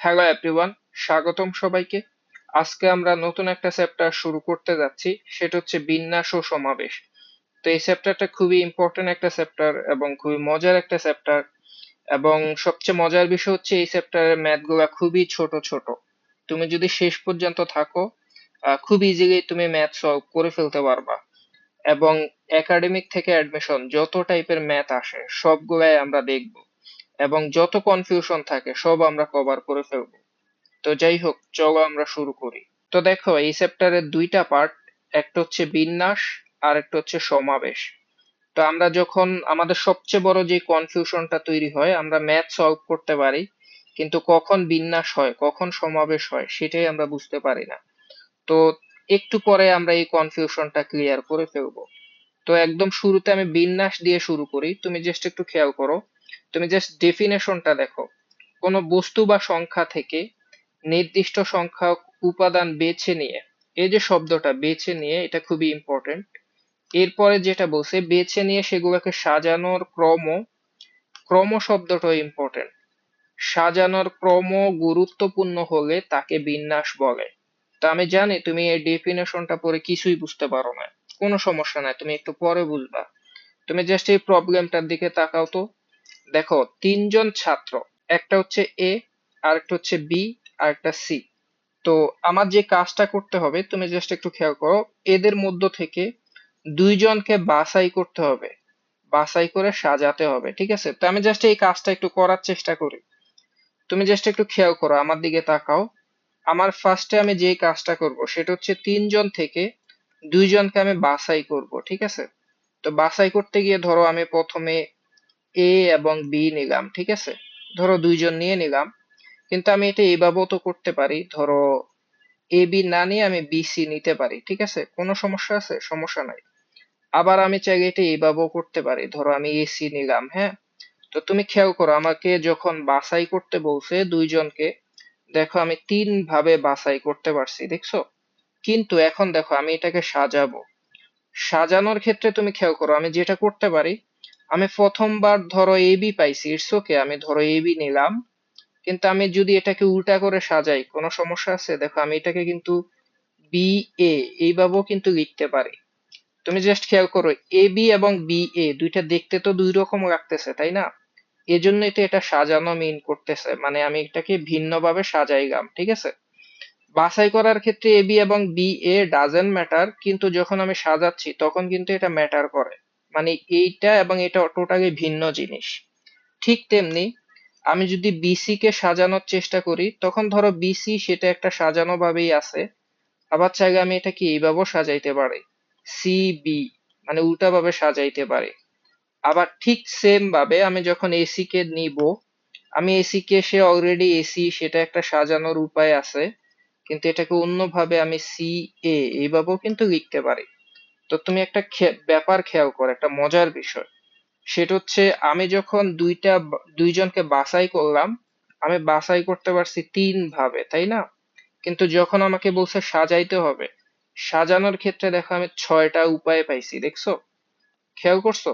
Hello everyone স্বাগতম সবাইকে। আজকে আমরা নতুন একটা চ্যাপ্টার শুরু করতে যাচ্ছি, সেটা হচ্ছে বিন্যাস ও সমাবেশ। তো এই চ্যাপ্টারটা খুবই ইম্পর্টেন্ট একটা চ্যাপ্টার এবং খুবই মজার একটা চ্যাপ্টার এবং সবচেয়ে মজার বিষয় হচ্ছে এই চ্যাপ্টারের ম্যাথগুলা খুবই ছোট ছোট। তুমি যদি শেষ পর্যন্ত থাকো খুব ইজিলি তুমি ম্যাথ সলভ করে ফেলতে পারবা। এবং একাডেমিক থেকে অ্যাডমিশন যত টাইপের ম্যাথ আসে, সবগুলাই আমরা দেখব। এবং যত কনফিউশন থাকে, সব আমরা কভার করে ফেলব। তো যাই হোক, চলো আমরা শুরু করি। তো দেখো, এই চ্যাপ্টারের দুইটা পার্ট একটা হচ্ছে বিন্যাস, আর একটা হচ্ছে সমাবেশ। তো আমরা যখন, আমাদের সবচেয়ে বড় যে কনফিউশনটা তৈরি হয়, আমরা ম্যাথ সলভ করতে পারি, কিন্তু কখন বিন্যাস হয়, কখন সমাবেশ হয়, সেটাই আমরা বুঝতে পারি না। তো একটু পরে আমরা এই কনফিউশনটা ক্লিয়ার করে ফেলব। তো একদম শুরুতে আমি বিন্যাস দিয়ে শুরু করি, তুমি জাস্ট একটু খেয়াল করো। তুমি জাস্ট ডেফিনেশনটা দেখো। কোনো বস্তু বা সংখ্যা থেকে নির্দিষ্ট সংখ্যক উপাদান বেছে নিয়ে, এই যে শব্দটা, বেছে নিয়ে, এটা খুবই ইম্পর্টেন্ট এরপরে যেটা বলছে, বেছে নিয়ে সেগুলোকে সাজানোর ক্রম ক্রম শব্দটা ইম্পর্টেন্ট সাজানোর ক্রম গুরুত্বপূর্ণ হলে তাকে বিন্যাস বলে। তো আমি জানি, তুমি এই ডেফিনেশনটা পরে কিছুই বুঝতে পারো না। কোনো সমস্যা নাই, তুমি একটু পরে বুঝবা। তুমি জাস্ট এই প্রবলেমটার দিকে তাকাও তো। দেখো, তিনজন ছাত্র। একটা হচ্ছে এ আরেকটা হচ্ছে বি আর একটা সি তো আমার যে কাজটা করতে হবে, তুমি জাস্ট একটু খেয়াল করো, এদের মধ্য থেকে দুইজনকে বাছাই করতে হবে। বাছাই করে সাজাতে হবে, ঠিক আছে? তো আমি জাস্ট এই কাজটা একটু করার চেষ্টা করি। তুমি জাস্ট একটু খেয়াল করো, আমার দিকে তাকাও। আমার ফার্স্টে আমি যে কাজটা করব, সেটা হচ্ছে তিনজন থেকে দুইজনকে আমি বাছাই করব, ঠিক আছে? তো বাছাই করতে গিয়ে ধরো আমি প্রথমে এ এবং বি নিলাম, ঠিক আছে? ধরো দুইজন নিয়ে নিলাম, কিন্তু আমি এটা এইভাবেও তো করতে পারি। ধরো এ বি না নিয়ে আমি বি সি নিতে পারি, ঠিক আছে? কোনো সমস্যা আছে? সমস্যা নাই। আবার আমি চাইলে এটা এইভাবেও করতে পারি। ধরো আমি এসি নিলাম হ্যাঁ? তো তুমি খেয়াল করো, আমাকে যখন বাছাই করতে বলছে দুইজনকে, দেখো আমি তিন ভাবে বাছাই করতে পারছি, দেখছ? কিন্তু এখন দেখো আমি এটাকে সাজাবো। সাজানোর ক্ষেত্রে তুমি খেয়াল করো, আমি যেটা করতে পারি আমি প্রথমবার ধরো এ বি পাইছি ইটস ওকে আমি ধরো এ বি নিলাম। কিন্তু আমি যদি এটাকে উল্টা করে সাজাই, কোনো সমস্যা আছে? দেখো, আমি এটাকে কিন্তু বি এ এইভাবেও কিন্তু লিখতে পারি। তুমি জাস্ট খেয়াল করো এ বি এবং বি এ দুইটা দেখতে তো দুই রকম লাগতেছে, তাই না? এজন্যই তো এটা সাজানো মিন করতেছে মানে আমি এটাকে ভিন্নভাবে সাজাইলাম, ঠিক আছে? বাছাই করার ক্ষেত্রে এ বি এবং বি এ ডাজেন্ট ম্যাটার কিন্তু যখন আমি সাজাচ্ছি, তখন কিন্তু এটা ম্যাটার করে। মানে এইটা এবং এটা টোটালি ভিন্ন জিনিস। ঠিক তেমনি আমি যদি বিসি কে সাজানোর চেষ্টা করি, তখন ধরো বিসি সেটা একটা সাজানো ভাবেই আছে। আবার চাইলে আমি এটাকে এইভাবেও সাজাইতে পারি। সি বি মানে উল্টা ভাবে সাজাইতে পারি। আবার ঠিক সেম ভাবে আমি যখন এসি কে নিব, আমি এসি কে, সে অলরেডি এসি সেটা একটা সাজানোর উপায় আছে। কিন্তু এটাকে অন্যভাবে আমি সি এ এইভাবেও কিন্তু লিখতে পারি। তো তুমি একটা ব্যাপার খেয়াল করো, একটা মজার বিষয়। সেটা হচ্ছে, আমি যখন দুইটা দুইজনকে বাছাই করলাম, আমি বাছাই করতে পারছি তিন ভাবে, তাই না? কিন্তু যখন আমাকে বলছে সাজাইতে হবে, সাজানোর ক্ষেত্রে দেখো আমি ছয়টা উপায় পাইছি, দেখছ? খেয়াল করছ?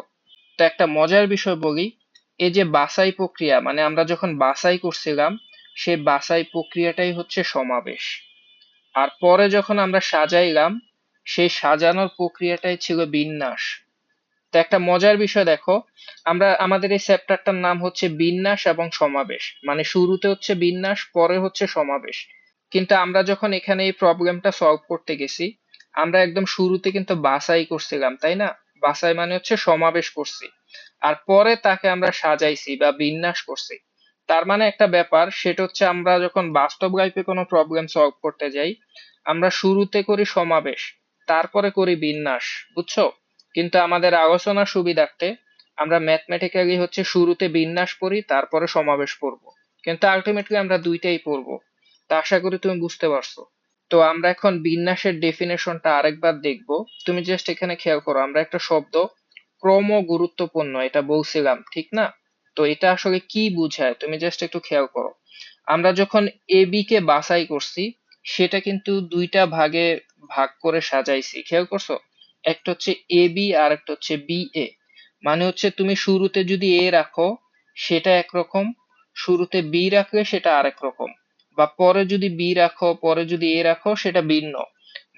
তো একটা মজার বিষয় বলি, এই যে বাছাই প্রক্রিয়া মানে আমরা যখন বাছাই করছিলাম, সেই বাছাই প্রক্রিয়াটাই হচ্ছে সমাবেশ। আর পরে যখন আমরা সাজাইলাম সেই সাজানোর প্রক্রিয়াটাই ছিল বিন্যাস। তো একটা মজার বিষয় দেখো, আমরা, আমাদের এই চ্যাপ্টারটার নাম হচ্ছে বিন্যাস এবং সমাবেশ। মানে শুরুতে হচ্ছে বিন্যাস, পরে হচ্ছে সমাবেশ। কিন্তু আমরা যখন এখানে এই প্রবলেমটা সলভ করতে গেছি, আমরা একদম শুরুতে কিন্তু বাছাই করছিলাম, তাই না? বাছাই মানে হচ্ছে সমাবেশ করছি। আর পরে তাকে আমরা সাজাইছি বা বিন্যাস করছি। তার মানে একটা ব্যাপার, সেটা হচ্ছে আমরা যখন বাস্তব লাইফে কোনো প্রবলেম সলভ করতে যাই, আমরা শুরুতে করি সমাবেশ। তারপরে করি বিন্যাস, বুঝছ? কিন্তু আমাদের আলোচনার সুবিধার্থে আমরা ম্যাথমেটিক্যালি হচ্ছে শুরুতে বিন্যাস পড়ি, তারপরে সমাবেশ পড়ব। কিন্তু আলটিমেটলি আমরা দুইটাই পড়ব। তা আশা করি তুমি বুঝতে পারছ। তো আমরা এখন বিন্যাসের ডেফিনেশনটা আরেকবার দেখব। তুমি জাস্ট এখানে খেয়াল করো, আমরা একটা শব্দ ক্রম গুরুত্বপূর্ণ এটা বলছিলাম, ঠিক না? তো এটা আসলে কি বোঝায়? তুমি জাস্ট একটু খেয়াল করো। আমরা যখন এ বি কে বাছাই করছি, সেটা কিন্তু দুইটা ভাগে ভাগ করে সাজাইছি। খেয়াল করছ? একটা হচ্ছে এ বি আর একটা হচ্ছে বি এ মানে হচ্ছে তুমি শুরুতে যদি এ রাখো, সেটা একরকম, শুরুতে বি রাখলে সেটা আরেক রকম। বা পরে যদি বি রাখো, পরে যদি এ রাখো, সেটা ভিন্ন।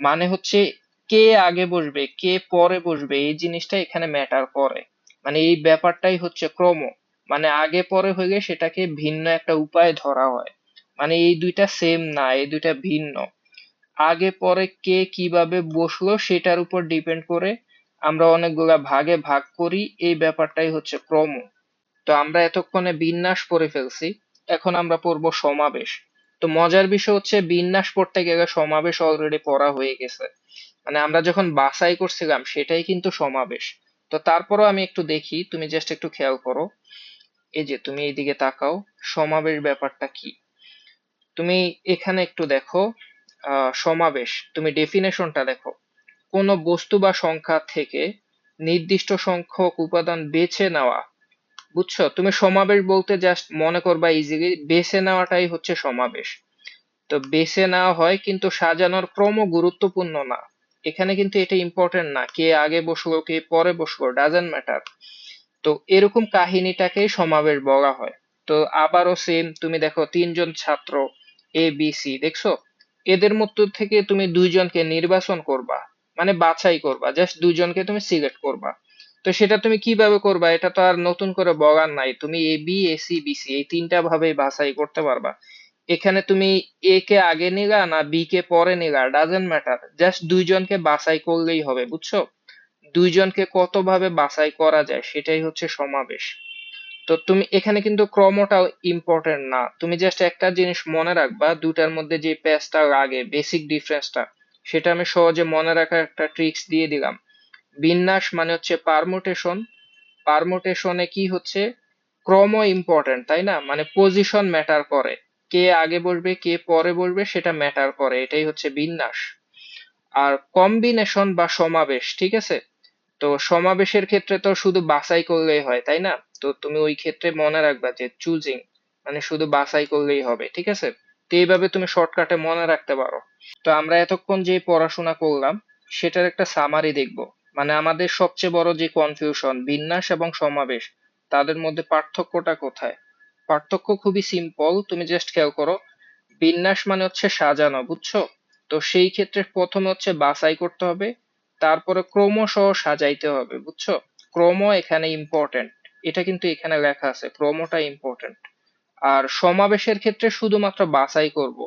মানে হচ্ছে কে আগে বসবে কে পরে বসবে, এই জিনিসটা এখানে ম্যাটার করে। মানে এই ব্যাপারটাই হচ্ছে ক্রম। মানে আগে পরে হলে সেটাকে ভিন্ন একটা উপায়ে ধরা হয়। মানে এই দুইটা সেম না, এই দুইটা ভিন্ন। আগে, পরে কে কীভাবে বসল সেটার উপর ডিপেন্ড করে আমরা অনেকগুলা ভাগে ভাগ করি। এই ব্যাপারটাই হচ্ছে ক্রম তো আমরা এতক্ষণে বিন্যাস পড়ে ফেলছি। এখন আমরা পড়ব সমাবেশ। তো মজার বিষয় হচ্ছে বিন্যাস পড়তে গেলে সমাবেশ অলরেডি পড়া হয়ে গেছে। মানে আমরা যখন বাছাই করছিলাম সেটাই কিন্তু সমাবেশ। তো তারপরও আমি একটু দেখি, তুমি জাস্ট একটু খেয়াল করো। এই যে তুমি এইদিকে তাকাও, সমাবেশ ব্যাপারটা কি? তুমি এখানে একটু দেখো। সমাবেশ। তুমি ডেফিনেশনটা দেখো। কোনো বস্তু বা সংখ্যা থেকে নির্দিষ্ট সংখ্যক উপাদান বেছে নেওয়া। বুঝছ? তুমি সমাবেশ বলতে জাস্ট মনে করবা ইজিলি বেছে নেওয়াটাই হচ্ছে সমাবেশ। তো বেছে নেওয়া হয় কিন্তু সাজানোর ক্রম গুরুত্বপূর্ণ না। এখানে কিন্তু এটা ইম্পর্টেন্ট না, কে আগে বসবো, কে পরে বসবো ডাজেন্ট ম্যাটার তো এরকম কাহিনীটাকেই সমাবেশ বলা হয়। তো আবারও সেম তুমি দেখো তিনজন ছাত্র এ বি সি দেখছ? এদের মধ্য থেকে তুমি দুইজনকে নির্বাচন করবা মানে বাছাই করবা জাস্ট দুইজনকে তুমি সিলেক্ট করবা। তো সেটা তুমি কীভাবে করবা? এটা তো আর নতুন করে বলার নাই। তুমি A B A C B C এই তিনটা ভাবেই বাছাই করতে পারবা। এখানে তুমি এ কে আগে নিলা না বি কে পরে নিলা ডাজেন্ট ম্যাটার জাস্ট দুইজনকে বাছাই করলেই হবে, বুঝছ? দুইজনকে কতভাবে বাছাই করা যায়, সেটাই হচ্ছে সমাবেশ। তো তুমি এখানে কিন্তু ক্রমটাও ইম্পর্টেন্ট না। তুমি জাস্ট একটা জিনিস মনে রাখবা দুটার মধ্যে যে প্যাচটা লাগে বেসিক ডিফারেন্সটা সেটা আমি সহজে মনে রাখার একটা ট্রিক্স দিয়ে দিলাম। বিন্যাস মানে হচ্ছে পারমুটেশন পারমুটেশনে কি হচ্ছে? ক্রম ইম্পর্টেন্ট তাই না? মানে পজিশন ম্যাটার করে। কে আগে বসবে, কে পরে বসবে, সেটা ম্যাটার করে। এটাই হচ্ছে বিন্যাস। আর কম্বিনেশন বা সমাবেশ, ঠিক আছে? তো সমাবেশের ক্ষেত্রে তো শুধু বাছাই করলেই হয়, তাই না? তো তুমি ওই ক্ষেত্রে মনে রাখবা যে চুজিং মানে শুধু বাছাই করলেই হবে, ঠিক আছে? তো এইভাবে তুমি শর্টকাটে মনে রাখতে পারো। তো আমরা এতক্ষণ যে পড়াশোনা করলাম, সেটার একটা সামারি দেখব। মানে আমাদের সবচেয়ে বড় যে কনফিউশন বিন্যাস এবং সমাবেশ, তাদের মধ্যে পার্থক্যটা কোথায়? পার্থক্য খুবই সিম্পল তুমি জাস্ট খেয়াল করো, বিন্যাস মানে হচ্ছে সাজানো, বুঝছ? তো সেই ক্ষেত্রে প্রথমে হচ্ছে বাছাই করতে হবে, তারপরে ক্রমসহ সাজাইতে হবে, বুঝছ? ক্রম এখানে ইম্পর্টেন্ট এটা কিন্তু এখানে লেখা আছে ক্রমটা ইম্পর্টেন্ট আর সমাবেশের ক্ষেত্রে শুধুমাত্র বাছাই করব।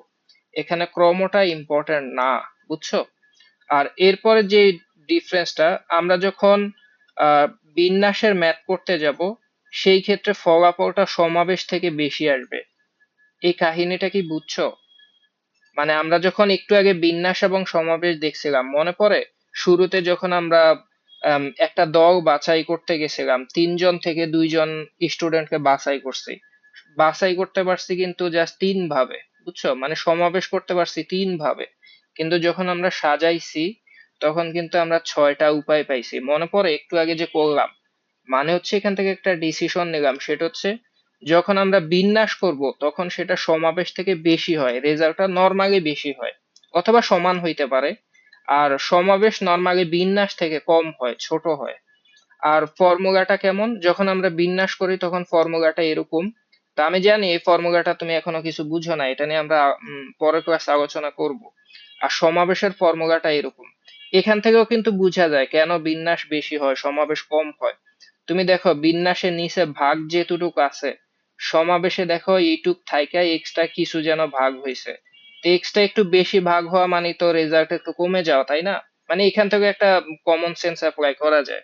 এখানে ক্রমটা ইম্পর্টেন্ট না বুঝছ? আর এরপরে যে ডিফারেন্সটা আমরা যখন বিন্যাসের ম্যাথ করতে যাব সেই ক্ষেত্রে ফলাফলটা সমাবেশ থেকে বেশি আসবে। এই কাহিনীটা কি বুঝছ? মানে আমরা যখন একটু আগে বিন্যাস এবং সমাবেশ দেখছিলাম মনে পড়ে? শুরুতে যখন আমরা আম, একটা দল বাছাই করতে গেছিলাম। তিনজন থেকে দুইজন স্টুডেন্টকে বাছাই করছি। বাছাই করতে পারছি কিন্তু জাস্ট তিন ভাবে বুঝছ? মানে সমাবেশ করতে পারছি তিন ভাবে কিন্তু যখন আমরা সাজাইছি, তখন কিন্তু আমরা ছয়টা উপায় পাইছি। মনে পড়ে, একটু আগে যে করলাম মানে হচ্ছে এখান থেকে একটা ডিসিশন নিলাম। সেটা হচ্ছে, যখন আমরা বিন্যাস করব, তখন সেটা সমাবেশ থেকে বেশি হয়। রেজাল্টটা নর্মালি বেশি হয়। অথবা সমান হইতে পারে। আর সমাবেশ নর্মালি বিন্যাস থেকে কম হয়, ছোট হয়। আর ফর্মুলাটা কেমন? যখন আমরা বিন্যাস করি, তখন ফর্মুলাটা এরকম। তা আমি জানি এই ফর্মুলাটা তুমি এখনও কিছু বুঝো না, এটা নিয়ে আমরা পরের ক্লাসে আলোচনা করব। আর সমাবেশের ফর্মুলাটা এরকম। এখান থেকেও কিন্তু বোঝা যায় কেন বিন্যাস বেশি হয়, সমাবেশ কম হয়। তুমি দেখো, বিন্যাসের নিচে ভাগ যেটুকু আছে, সমাবেশে দেখো, এইটুক থাইকা এক্সট্রা কিছু যেন ভাগ হয়েছে তো এক্সট্রা একটু বেশি ভাগ হওয়া মানে তো রেজাল্ট একটু কমে যাওয়া, তাই না? মানে এখান থেকে একটা কমন সেন্স অ্যাপ্লাই করা যায়।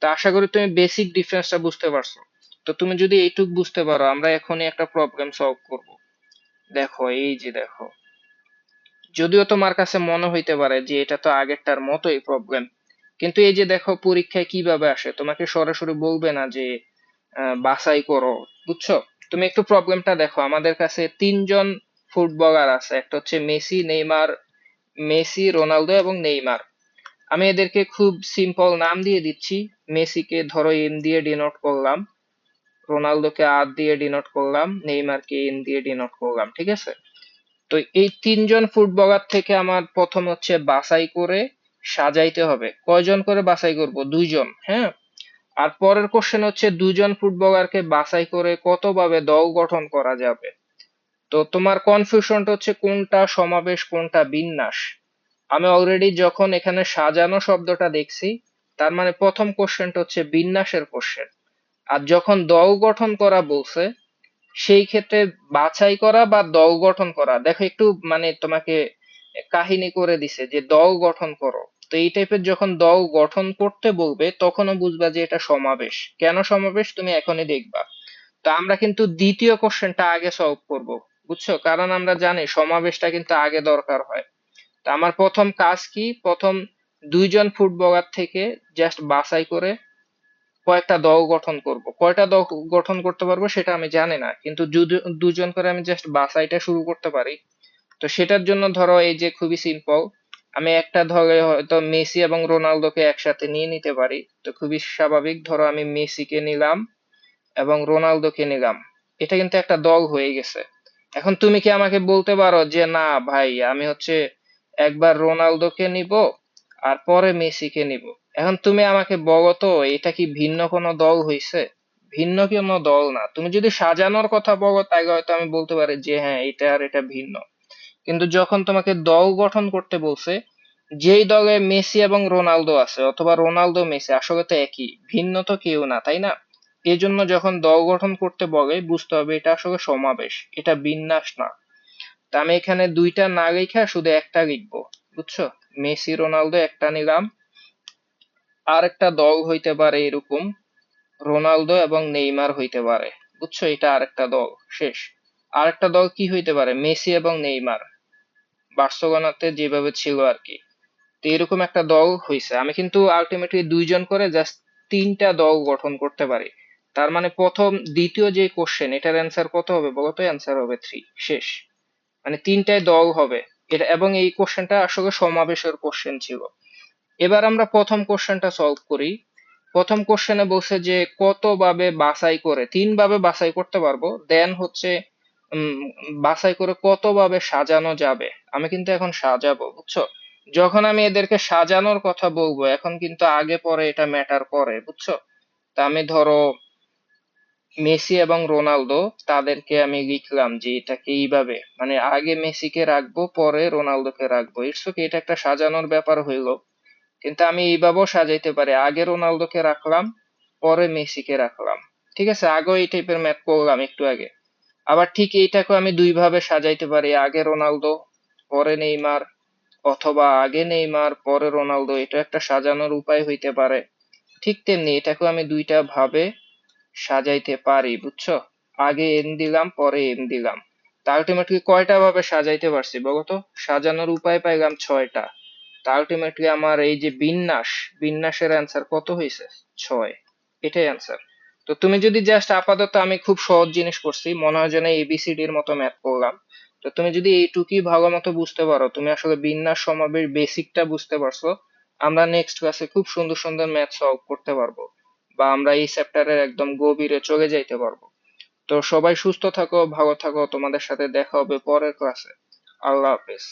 তো আশা করি তুমি বেসিক ডিফারেন্সটা বুঝতে পারছ। তো তুমি যদি এইটুক বুঝতে পারো, আমরা এখনই একটা প্রবলেম সলভ করব। দেখো, এই যে দেখো। যদিও তোমার কাছে মনে হইতে পারে যে এটা তো আগেরটার মতোই প্রবলেম কিন্তু এই যে দেখো পরীক্ষায় কীভাবে আসে, তোমাকে সরাসরি বলবে না যে বাছাই করো, বুঝছ? তুমি একটু প্রবলেমটা দেখো। আমাদের কাছে তিনজন ফুটবলার আছে। একটা হচ্ছে মেসি, নেইমার, মেসি, রোনালদো এবং নেইমার। আমি এদেরকে খুব সিম্পল নাম দিয়ে দিচ্ছি। মেসিকে ধরো এম দিয়ে ডিনোট করলাম, রোনালদোকে আর দিয়ে ডিনোট করলাম, নেইমারকে এন দিয়ে ডিনোট করলাম, ঠিক আছে? তো এই তিনজন ফুটবলার থেকে আমার প্রথম হচ্ছে বাছাই করে সাজাইতে হবে। কয়জন করে বাছাই করব? দুইজন হ্যাঁ? আর পরের কোশ্চেন হচ্ছে দুজন ফুটবলারকে বাছাই করে কতভাবে দল গঠন করা যাবে? তো তোমার কনফিউশনটা হচ্ছে কোনটা সমাবেশ, কোনটা বিন্যাস? আমি অলরেডি যখন এখানে সাজানো শব্দটা দেখছি, তার মানে প্রথম কোশ্চেনটা হচ্ছে বিন্যাসের কোশ্চেন আর যখন দল গঠন করা বলছে, সেই ক্ষেত্রে বাছাই করা বা দল গঠন করা, দেখো একটু মানে তোমাকে কাহিনী করে দিছে যে দল গঠন করো। তো এই টাইপের যখন দল গঠন করতে বলবে, তখনও বুঝবা যে এটা সমাবেশ। কেন সমাবেশ? তুমি এখনই দেখবা। তো আমরা কিন্তু দ্বিতীয় কোশ্চেনটা আগে সলভ করব। বুঝছ? কারণ আমরা জানি সমাবেশটা কিন্তু আগে দরকার হয়। তো আমার প্রথম কাজ কি? প্রথম দুইজন ফুটবলার থেকে জাস্ট বাছাই করে কয়েকটা দল গঠন করব। কয়টা দল গঠন করতে পারব সেটা আমি জানি না, কিন্তু দুজন করে আমি জাস্ট বাছাইটা শুরু করতে পারি। তো সেটার জন্য ধরো এই যে খুবই সিম্পল আমি একটা ধরে হয়তো মেসি এবং রোনালদোকে একসাথে নিয়ে নিতে পারি। তো খুবই স্বাভাবিক, ধরো আমি মেসিকে নিলাম এবং রোনালদোকে নিলাম। এটা কিন্তু একটা দল হয়ে গেছে। এখন তুমি কি আমাকে বলতে পারো যে, না, ভাই, আমি হচ্ছে একবার রোনালদোকে নিব আর পরে মেসিকে নিব এখন তুমি আমাকে বলো তো, এটা কি ভিন্ন কোনো দল হইছে? ভিন্ন কোনো দল না। তুমি যদি সাজানোর কথা বলো তাই হয়তো আমি বলতে পারি যে হ্যাঁ এটা আর এটা ভিন্ন। কিন্তু যখন তোমাকে দল গঠন করতে বলছে, যেই দলে মেসি এবং রোনালদো আছে, অথবা রোনালদো, মেসি, আসলে তো একই। ভিন্ন তো কেউ না, তাই না? এই জন্য যখন দল গঠন করতে বলে, বুঝতে হবে এটা আসলে সমাবেশ, এটা বিন্যাস না। তা আমি এখানে দুইটা না লিখে শুধু একটা লিখব, বুঝছ? মেসি, রোনালদো একটা নিলাম আর একটা দল হইতে পারে এরকম, রোনালদো এবং নেইমার হইতে পারে, বুঝছ? এটা আরেকটা দল, শেষ। আরেকটা দল কি হইতে পারে? মেসি এবং নেইমার, বার্সেলোনাতে যেভাবে ছিল আর কি। তো এরকম একটা দল হইছে। আমি কিন্তু আলটিমেটলি দুইজন করে জাস্ট তিনটা দল গঠন করতে পারি। তার মানে প্রথম, দ্বিতীয় যে কোশ্চেন এটার অ্যান্সার কত হবে বলতো? অ্যান্সার হবে থ্রি শেষ। মানে তিনটায় দল হবে। এটা এবং এই কোশ্চেনটা আসলে সমাবেশের কোশ্চেন ছিল। এবার আমরা প্রথম কোশ্চেনটা সলভ করি। প্রথম কোশ্চেনে বলছে যে কত ভাবে বাছাই করে, তিন ভাবে বাছাই করতে পারব। দেন হচ্ছে বাছাই করে কত ভাবে সাজানো যাবে? আমি কিন্তু এখন সাজাবো, বুঝছ? যখন আমি এদেরকে সাজানোর কথা বলব, এখন কিন্তু আগে পরে এটা ম্যাটার করে, বুঝছ? তা আমি ধরো মেসি এবং রোনালদো তাদেরকে আমি লিখলাম যে এটাকে এইভাবে মানে আগে মেসিকে রাখব, পরে রোনালদোকে রাখব। ইটস ওকে, এটা একটা সাজানোর ব্যাপার হইল। কিন্তু আমি এইভাবেও সাজাইতে পারি। আগে রোনালদোকে রাখলাম, পরে মেসিকে রাখলাম। ঠিক আছে? আগেও এই টাইপের ম্যাথ করলাম একটু আগে। আবার ঠিক এইটাকেও আমি দুই ভাবে সাজাইতে পারি। আগে রোনালদো, পরে নেইমার, অথবা আগে নেইমার, পরে রোনালদো। এটা একটা সাজানোর উপায় হইতে পারে। ঠিক তেমনি এটাকেও আমি দুইটা ভাবে সাজাইতে পারি, বুঝছ? আগে এম দিলাম, পরে এম দিলাম। তা আলটিমেটলি কয়টা ভাবে সাজাইতে পারছি বলতো সাজানোর উপায় পাইলাম ছয়টা। তা আলটিমেটলি আমার এই যে বিন্যাস, বিন্যাসের অ্যান্সার কত হয়েছে ছয়। এটাই অ্যান্সার তো তুমি যদি জাস্ট আপাতত আমি খুব সহজ জিনিস করছি, মনে হয় যেন এবিসিডির মতো ম্যাথ করলাম। তো তুমি যদি এইটুকুই ভালো মতো বুঝতে পারো, তুমি আসলে বিন্যাস সমাবেশ বেসিকটা বুঝতে পারছ, আমরা নেক্সট ক্লাসে খুব সুন্দর সুন্দর ম্যাথ সলভ করতে পারব। বা আমরা এই চ্যাপ্টারের একদম গভীরে চলে যাইতে পারব। তো সবাই সুস্থ থাকো, ভালো থাকো, তোমাদের সাথে দেখা হবে পরের ক্লাসে আল্লাহ হাফেজ।